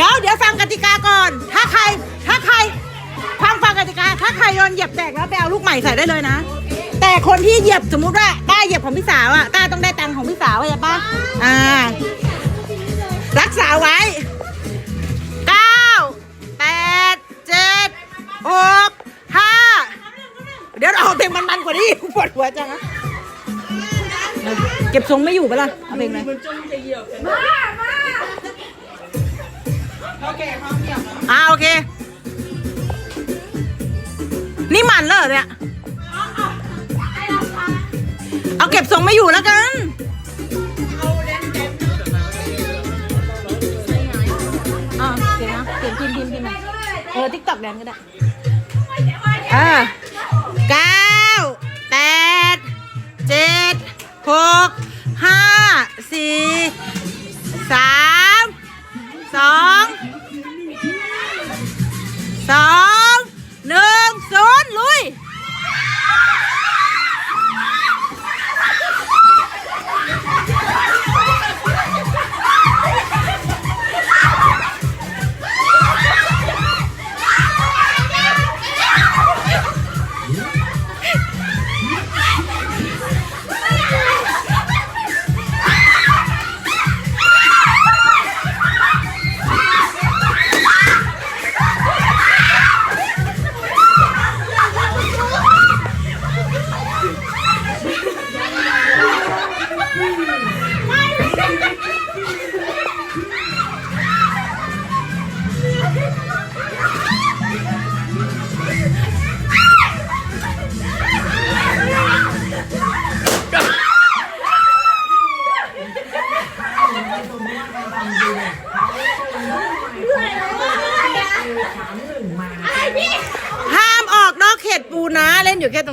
ดี๋ยวเดี๋ยวฟังกติกาก่อน ถ้าใคร ถ้าใครฟังฟังกติกา ถ้าใครโดนเหยียบแตกแล้วไปเอาลูกใหม่ใส่ได้เลยนะ แต่คนที่เหยียบสมมุติว่าต้าเหยียบของพี่สาวอะต้าต้องได้ตังค์ของพี่สาวเข้าใจปะอ่า รักษาไว้เก้าแปดเจ็ดหกห้าเดี๋ยวเอาเพลงมันๆกว่านี้ปวดหัวจังอะเก็บทรงไม่อยู่ปะล่ะเอาเพลงอะไร อ่าโอเค นี่มันเลยเนี่ย เอาเก็บทรงไม่อยู่แล้วกัน อ่าเขียนนะเขียนพิมพ์พิมพ์พิมพ์หน่อยเออติ๊กต็อกแดนก็ได้อ่าเก้าแปดเจ็ดหก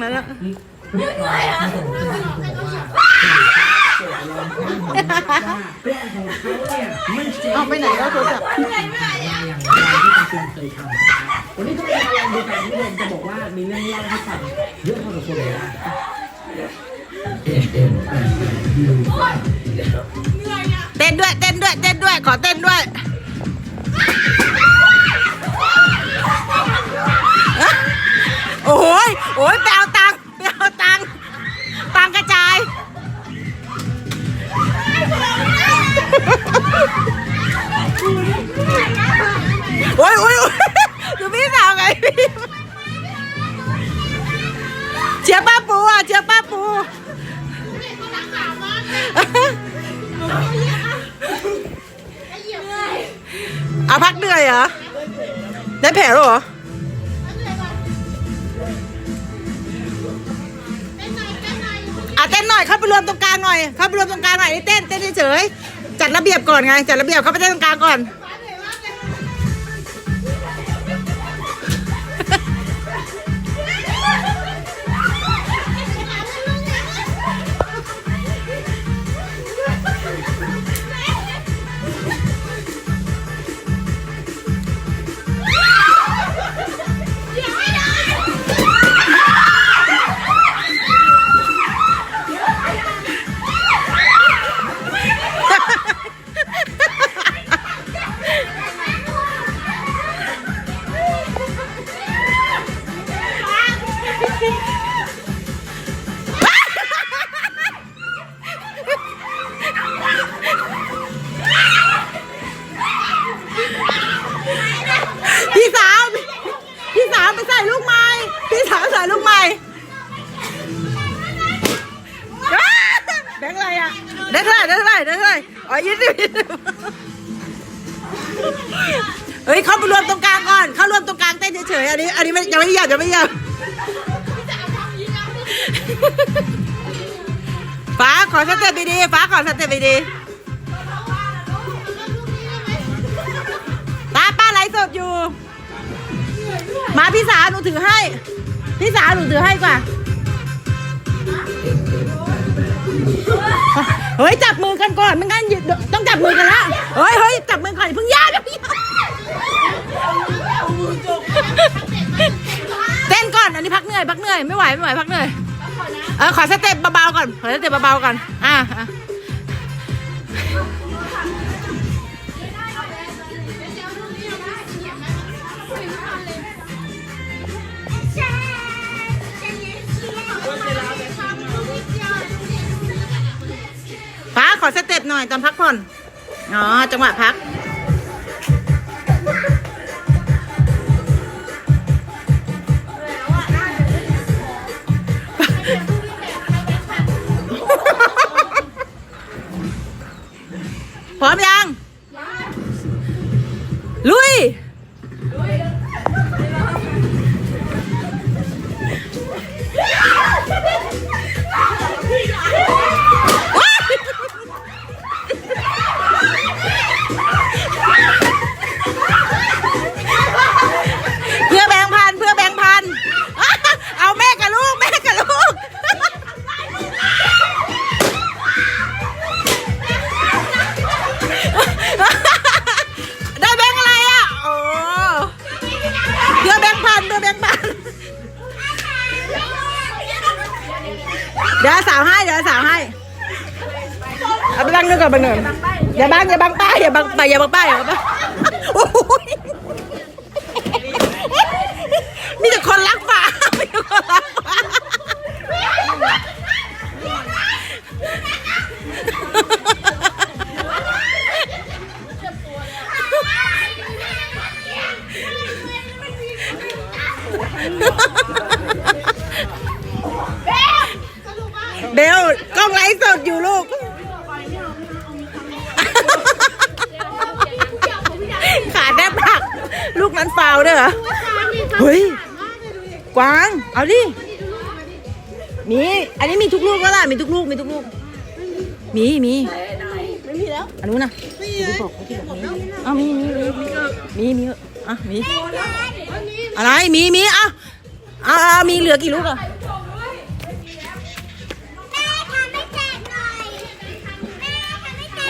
รงนั้นอะเอาไปไหนแล้วโทรศัพท์อย่างไรที่คุณเคยทำนะครับวันนี้ก็เป็นการลองดูกันที่ผมจะบอกว่ามีเรื่องเล่าให้ฟังเยอะพอสมควรเลยนะเต้นด้วยเต้นด้วยเต้นด้วยขอเต้นด้วยโอ้โหยโอ้ยแปลว เหนื่อยเหรอ ได้แผลแล้วเหรออะเต้นหน่อยเข้าไปรวมตรงกลางหน่อยเข้าไปรวมตรงกลางหน่อยนี่เต้นเต้นเฉยจัดระเบียบก่อนไงจัดระเบียบเข้าไปเต้นตรงกลางก่อน ฟ้าขอสเต็ปดีๆฟ้าขอสเต็ปดีๆตาป้าไลฟ์สดอยู่ มาพี่สาหนูถือให้ พี่สาหนูถือให้กว่า เฮ้ยจับมือกันก่อนไม่งั้นต้องจับมือกันละเฮ้ยเฮ้ยจับมือก่อนเพิ่งยาอย่าเพิ่งย่าเต้นก่อนอันนี้พักเหนื่อยพักเหนื่อยไม่ไหวไม่ไหวพักเหนื่อย เออขอสเต็ปเบาๆก่อน ขอสเต็ปเบาๆก่อน อะป้าขอสเต็ปหน่อยตอนพักผ่อน อ๋อ จังหวะพักายอย่าบังป้ายอย่าบังป้ายอย่า มีมีไม่มีแล้วอันนู้นนะไม่มีเลยเอามีมีมีมีมีอะมีอะไรมีมีอะอ่ามีเหลือกี่ลูกอะ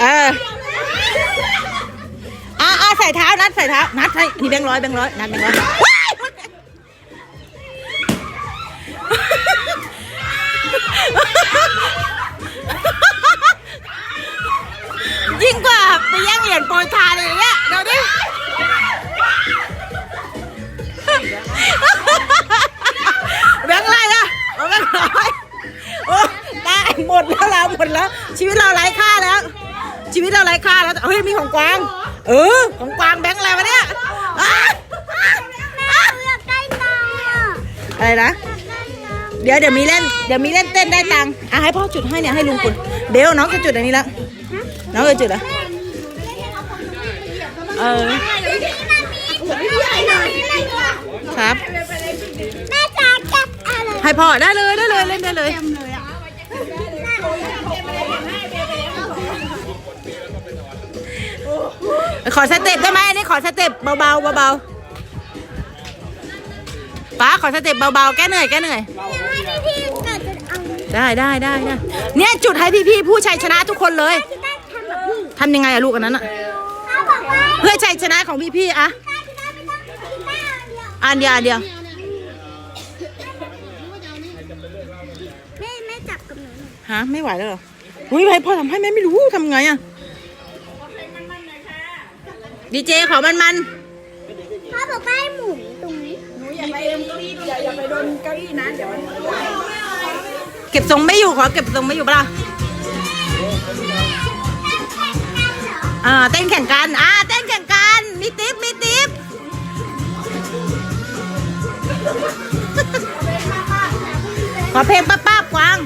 เอออ่าอ่าใส่เท้านัดใส่เท้านัดใส่นี่แบงค์ร้อยแบงค์ร้อยนัดแบงค์ร้อยว้าย ชีวิตเราไร้ค่าแล้วเฮ้ยมีของกวาง เออ ของกวางแบงค์อะไรวะเนี่ยอ้าอะไรนะ เดี๋ยวเดี๋ยวมีเล่นเดี๋ยวมีเล่นเต้นได้ตังค์อะให้พ่อจุดให้เนี่ยให้ลุงคุณเบลน้องจะจุดอันนี้แล้วน้องจะจุดเหรอะเออครับ แม่จ๋าจับอะไรให้พ่อได้เลยได้เลยเล่นได้เลย ขอสเต็ปได้ไหมอันนี้ขอสเต็ปเบาๆเบาๆป้าขอสเต็ปเบาๆแก้เหนื่อยแก้เหนื่อยให้พี่กัดจะเอาได้ได้ได้ได้เนี่ยจุดให้พี่ๆผู้ชัยชนะทุกคนเลยที่ได้ทำแบบพี่ทำยังไงอะลูกอันนั้นอะเขาบอกว่าเพื่อชัยชนะของพี่ๆอะถ้าจะได้ไม่ต้องกินหน้าเดียวอันเดียวอันเดียวแม่แม่จับกับหนูหน่อยฮะไม่ไหวแล้วเหรออุ้ยให้พ่อทำให้แม่ไม่รู้ทำไงอะ ดีเจขอมันมันพ่อบอกว่าให้หมุนตรงนี้เก็บทรงไม่อยู่ขอเก็บทรงไม่อยู่ปะล่ะอ่าเต้นแข่งกันอ่าเต้นแข่งกันมีติ๊บมีติ๊บขอเพลงป้าป้าบกวาง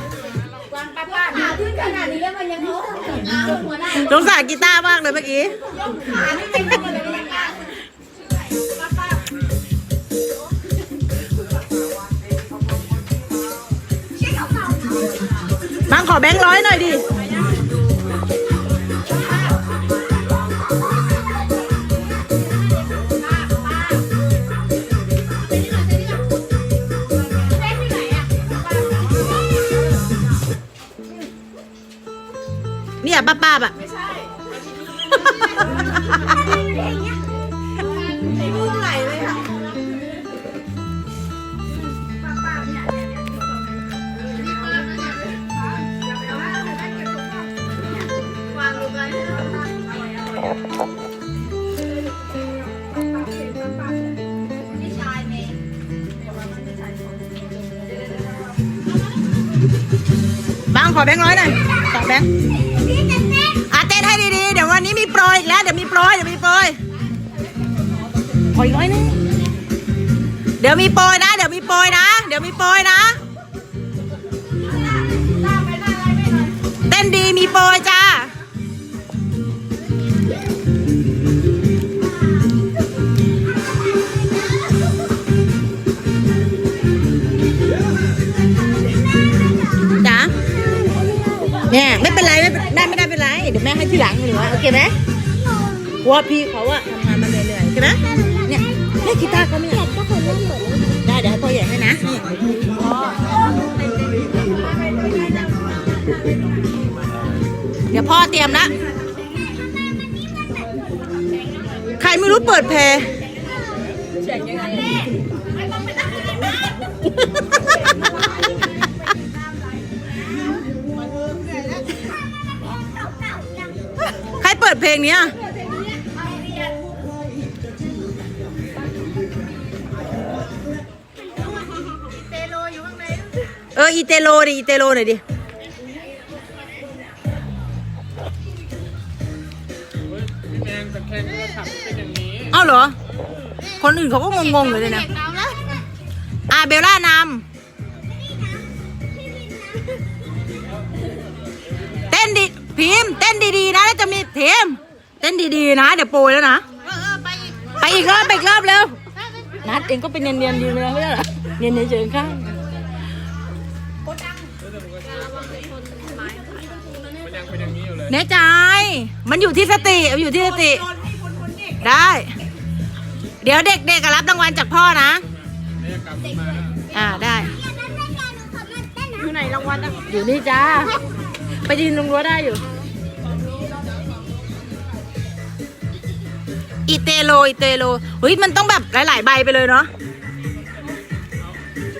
สงสารกีตาร์มากเลยเมื่อกี้บางขอแบงค์ร้อยหน่อยดิ ป้าป้าบอะบางขอแบงค์ร้อยหน่อยสองแบงค์ รอีกแล้วเดี๋ยวมีโปรยเดี๋ยวมีโปรยขออีกร้อยหนึงเดี๋ยวมีโปรยนะ เดี๋ยวมีโปรยนะ เดี๋ยวมีโปรยนะ เต้นดีมีโปรยจ้าจ๋าเนี่ยไม่เป็นไรไม่เป็นแม่ไม่ได้ เป็นไร เดี๋ยวแม่ให้ที่หลังหรือว่าโอเคไหมเพราะว่าพี่เขาอะทำงานมาเหนื่อยๆใช่ไหมเนี่ยเล่นกีตาร์เขาไม่อยากก็คนเล่นหมดเลยได้เดี๋ยวให้พ่อใหญ่ให้นะนี่เดี๋ยวพ่อเตรียมละใครไม่รู้เปิดเพลงใครเปิ ดเพลงเนี้ยเอออีเตโลดิอีเตโลหน่อยดิเป็นอย่างนี้เอ้าเหรอ คนอื่นเขาก็งงๆอยู่เลยนะอ่าเบลล่านำ พิมพ์เต้นดีๆนะแล้วจะมีพิมพ์เต้นดีๆนะ เดี๋ยวโปรยแล้วนะไปอีกรอบไปอีกรอบเร็ว นัดเองก็เป็นเนียนๆอยู่เลยไม่ใช่เหรอเนียนๆเฉยๆข้างมันยังเป็นอย่างนี้อยู่เลยแน่ใจมันอยู่ที่สติมันอยู่ที่สติ ได้ เดี๋ยวเด็กๆอะรับรางวัลจากพ่อนะเนี่ยกลับมาอ่าได้ อยู่ไหนรางวัลอะอยู่นี่จ้า ไปยืนตรงรั้วได้อยู่ อีเตโลอีเตโลเฮ้ยมันต้องแบบหลาย ๆ ใบไปเลยเนาะ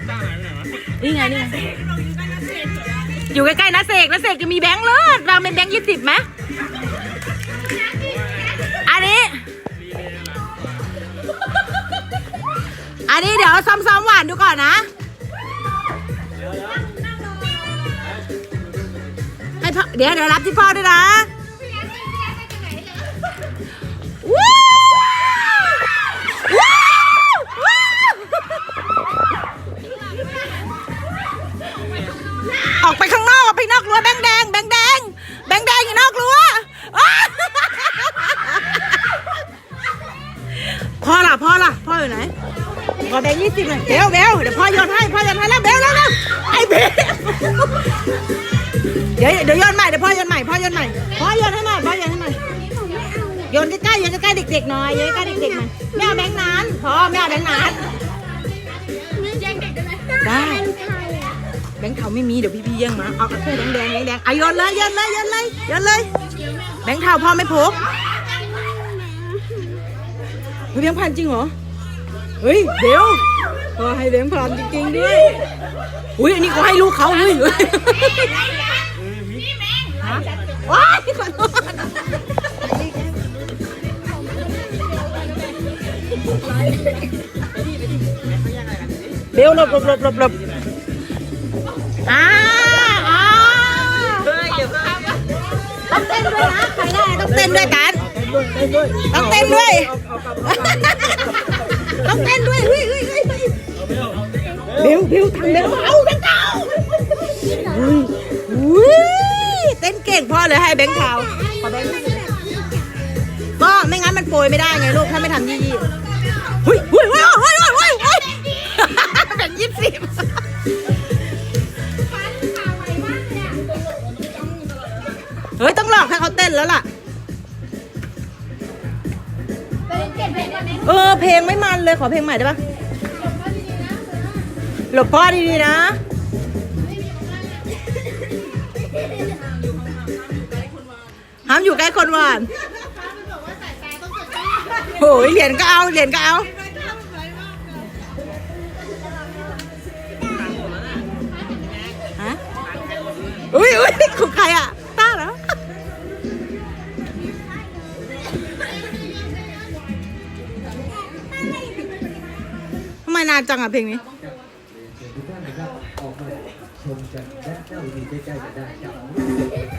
จ้าหายไปไหนวะนี่ไงนี่ไงอยู่ใกล้ๆนะเสกนะเสกจะมีแบงค์เลิศวางเป็นแบงค์ยี่สิบไหมอันนี้ อันนี้เดี๋ยวซ้อมๆหวานดูก่อนนะ พ่อเดี๋ยวเดี๋ยวรับที่พ่อด้วยนะ เดี๋ยวโยนใหม่เดี๋ยวพ่อโยนใหม่พ่อโยนใหม่พ่อโยนให้หน่อยพ่อโยนให้หน่อยโยนใกล้ๆโยนใกล้ๆเด็กๆหน่อยโยนใกล้ๆเด็กๆหน่อยไม่เอาแบงค์นั้นพ่อไม่เอาแบงค์นั้นได้แบงค์เทาไม่มีเดี๋ยวพี่ๆแย่งมาเอาแค่แบงค์แดงแบงค์แดงอะโยนเลยโยนเลยโยนเลยโยนเลย แบงค์เทาพ่อไม่พกเฮ้ยแบงค์พันจริงเหรอเฮ้ยเดี๋ยวพ่อให้แบงค์พันจริงๆด้วยอุ้ยอันนี้ก็ให้ลูกเขาเฮ้ย ว้ายขอโทษเบลหลบหลบหลบหลบหลบอ้าอ้าต้องเต้นด้วยนะใครได้ต้องเต้นด้วยกัน ต้องเต้นด้วย ต้องเต้นด้วยเฮ้ยเฮ้ยเฮ้ยเฮ้ยเบลเบลทำเบลเอาเบลเอาอุ้ยอุ้ย เต้นเก่งพ่อเลยให้แบงค์เทาขอแบงค์ก็ไม่งั้นมันโปรยไม่ได้ไงลูกถ้าไม่ทำยี่ยี่เฮ้ยเฮ้ยเฮ้ยเฮ้ยเฮ้ยเฮ้ยเฮ้ยแบงค์ยี่สิบเฮ้ยต้องหลอกให้เขาเต้นแล้วล่ะเออเพลงไม่มันเลยขอเพลงใหม่ได้ปะหลบพ่อดีๆนะ ห้ามอยู่ใกล้คนหวานโอ้ยเหรียญก็เอาเหรียญก็เอาฮะอุ้ยอุ้ยของใครอะต้าเหรอทำไมนานจังอะเพลงนี้ทุกท่านนะครับออกมานเจ้าดีใกล้ๆกันได้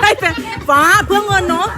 แต่ฟ้าเพื่อเงินเนาะ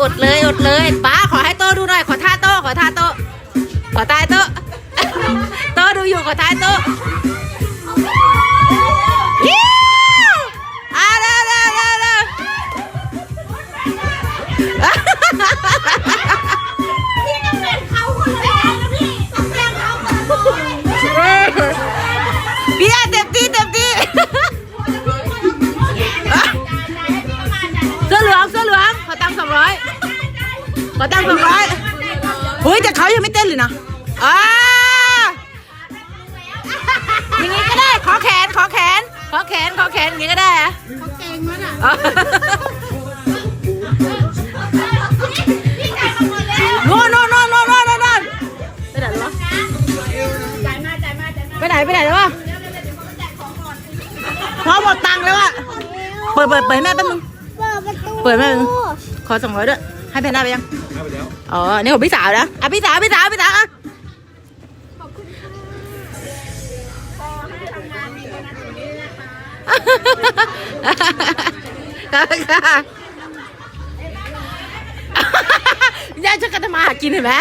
อดเลยอดเลยป้าขอให้โตดูหน่อย ขอท่าโตขอท่าโตขอตายโตโตดูอยู่ขอท้าโต ขอตังค์สองร้อยเฮ้ยแต่เขายังไม่เต้นเลยนะอ่าอย่างงี้ก็ได้ ขอแขน ขอแขน ขอแขน ขอแขนอย่างงี้ก็ได้อะเขาเก่งมากอะอ๋อพี่จ่ายมาหมดแล้วโน่นโน่นโน่นโน่นโน่นโน่นไปไหนแล้ววะจ่ายมาจ่ายมาจ่ายมาไปไหนไปไหนแล้ววะพอหมดตังค์แล้วอะเปิดเปิดเปิดให้แม่แป๊บนึง เปิดประตู เปิดแม่มึงขอสองร้อยด้วย ให้แพนด้าไปยัง อ๋อนี่ของพี่สาวนะอะพี่สาวพี่สาวพี่สาวอะค่ะย่าจะกันทำมาหากินเห็นไหม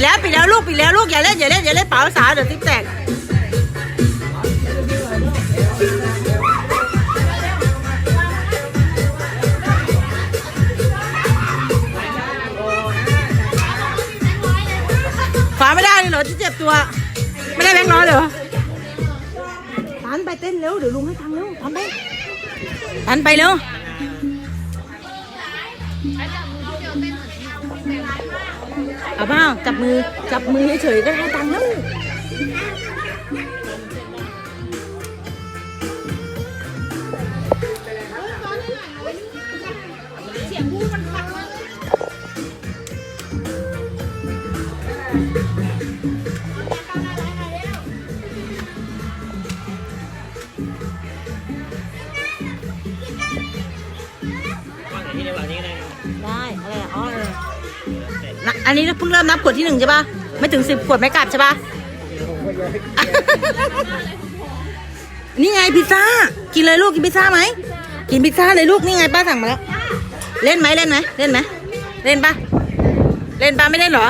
ดแล้วปิดแล้วลูกปิดแล้วลูกอย่าเล่นอย่าเล่นอย่าเล่นเป๋าสาวเดี๋ยวติ๊บแตกฝาไม่ได้เลยเหรอที่เจ็บตัว ไม่ได้แบงค์น้อยเหรอตันไปเต้นเร็วเดี๋ยวลุงให้ตังค์เร็วตันไปตันไปเร็ว เอาเปล่าจับมือจับมือเฉยๆก็ได้ตังค์แล้ว นี้เพิ่งเริ่มนับขวดที่หนึ่งใช่ปะไม่ถึงสิบขวดไม่กลับใช่ปะ นี่ไงพิซซ่า กินเลยลูกกินพิซซ่าไหม กินพิซซ่าเลยลูกนี่ไงป้าสั่งมาแล้ว เล่นไหมเล่นไหมเล่นไหมเล่นปะเล่นปะไม่เล่นเหรอ